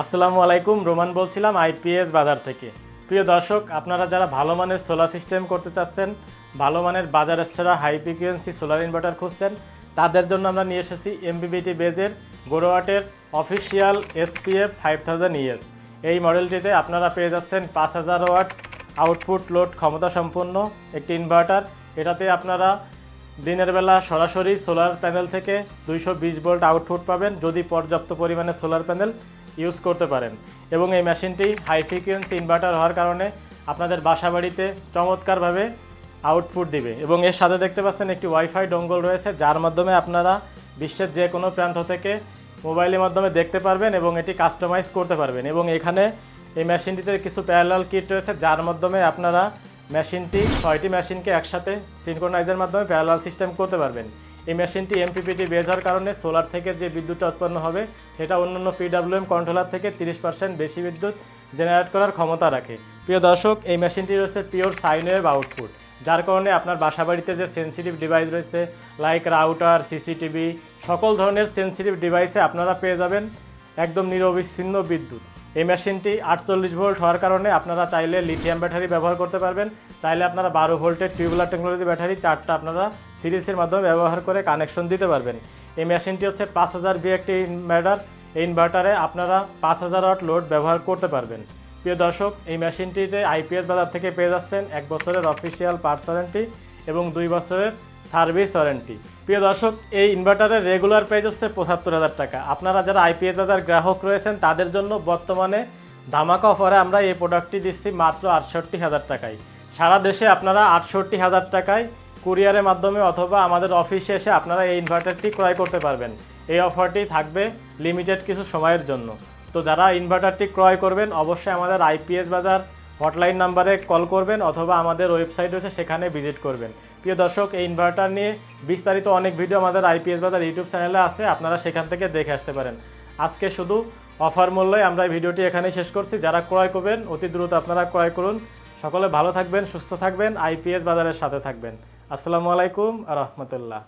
আসসালামু আলাইকুম, রোমান বলছিলাম, আইপিএস বাজার থেকে। প্রিয় দর্শক, আপনারা যারা ভালো মানের সোলার সিস্টেম করতে চাচ্ছেন, ভালো মানের বাজারের সেরা হাই ফ্রিকুয়েন্সি সোলার ইনভার্টার খুঁজছেন, তাদের জন্য আমরা নিয়ে এসেছি এমবিবিটি বেজের গোরোয়াটের official SPF five thousand ES এই মডেলটিতে আপনারা পেয়ে যাচ্ছেন পাঁচ হাজার ওয়াট আউটপুট লোড ক্ষমতা সম্পন্ন একটি ইনভার্টার এটাতে আপনারা দিনের বেলা সরাসরি সোলার প্যানেল থেকে দুইশো বিশ ভোল্ট আউটপুট পাবেন। যদি পর্যাপ্ত পরিমাণে সোলার প্যানেল ইউজ করতে পারেন। এবং এই মেশিনটি হাই ফ্রিকোয়েন্সি ইনভার্টার হওয়ার কারণে আপনাদের বাসা বাড়িতে চমৎকারভাবে আউটপুট দিবে। এবং এর সাথে দেখতে পাচ্ছেন একটি ওয়াইফাই ডঙ্গল রয়েছে, যার মাধ্যমে আপনারা বিশ্বের যে কোনো প্রান্ত থেকে মোবাইলের মাধ্যমে দেখতে পারবেন এবং এটি কাস্টমাইজ করতে পারবেন। এবং এখানে এই মেশিনটিতে কিছু প্যারালাল কিট রয়েছে, যার মাধ্যমে আপনারা মেশিনটি, ছয়টি মেশিনকে একসাথে সিনক্রোনাইজের মাধ্যমে প্যারালাল সিস্টেম করতে পারবেন। এই মেশিনটি এমপিপিটি বের হওয়ার কারণে সোলার থেকে যে বিদ্যুৎটা উৎপন্ন হবে, সেটা অন্যান্য পিডাব্লিউএম কন্ট্রোলার থেকে তিরিশ পার্সেন্ট বেশি বিদ্যুৎ জেনারেট করার ক্ষমতা রাখে। প্রিয় দর্শক, এই মেশিনটি রয়েছে পিওর সাইন ওয়েভ আউটপুট যার কারণে আপনার বাসাবাড়িতে যে সেন্সিটিভ ডিভাইস রয়েছে লাইক রাউটার সিসিটিভি সকল ধরনের সেন্সিটিভ ডিভাইসে আপনারা পেয়ে যাবেন একদম নিরবিচ্ছিন্ন বিদ্যুৎ। এই মেশিনটি আটচল্লিশ ভোল্ট হওয়ার কারণে আপনারা চাইলে লিথিয়াম ব্যাটারি ব্যবহার করতে পারবেন। চাইলে আপনারা বারো ভোল্টের টিউবলার টেকনোলজি ব্যাটারি চারটা আপনারা সিরিজের মাধ্যমে ব্যবহার করে কানেকশন দিতে পারবেন। এই মেশিনটি হচ্ছে পাঁচ হাজার বি একটি ইনভার্টার এই ইনভার্টারে আপনারা পাঁচ হাজার ওয়াট লোড ব্যবহার করতে পারবেন। প্রিয় দর্শক, এই মেশিনটিতে আইপিএস বাজার থেকে পেয়ে যাচ্ছেন এক বছরের অফিসিয়াল ওয়ারেন্টি এবং দুই বছরের সার্ভিস ওয়ারেন্টি। প্রিয় দর্শক, এই ইনভার্টারের রেগুলার প্রাইস হচ্ছে পঁচাত্তর হাজার টাকা। আপনারা যারা আইপিএস বাজার গ্রাহক রয়েছেন, তাদের জন্য বর্তমানে ধামাকা অফারে আমরা এই প্রোডাক্টটি দিচ্ছি মাত্র আটষট্টি হাজার টাকায়। সারা দেশে আপনারা আটষট্টি হাজার টাকায় কুরিয়ারের মাধ্যমে অথবা আমাদের অফিসে এসে আপনারা এই ইনভার্টারটি ক্রয় করতে পারবেন। এই অফারটি থাকবে লিমিটেড কিছু সময়ের জন্য। তো যারা ইনভার্টারটি ক্রয় করবেন, অবশ্যই আমাদের আইপিএস বাজার হটলাইন নাম্বারে কল করবেন অথবা আমাদের ওয়েবসাইট রয়েছে, সেখানে ভিজিট করবেন। প্রিয় দর্শক, এই ইনভার্টার নিয়ে বিস্তারিত অনেক ভিডিও আমাদের আইপিএস বাজার ইউটিউব চ্যানেলে আছে, আপনারা সেখান থেকে দেখে আসতে পারেন। আজকে শুধু অফার মূল্যে আমরা এই ভিডিওটি এখানেই শেষ করছি। যারা ক্রয় করবেন, অতি দ্রুত আপনারা ক্রয় করুন। সকলে ভালো থাকবেন, সুস্থ থাকবেন আইপিএস বাজারের সাথে থাকবেন। আসসালামু আলাইকুম রহমতুল্লাহ।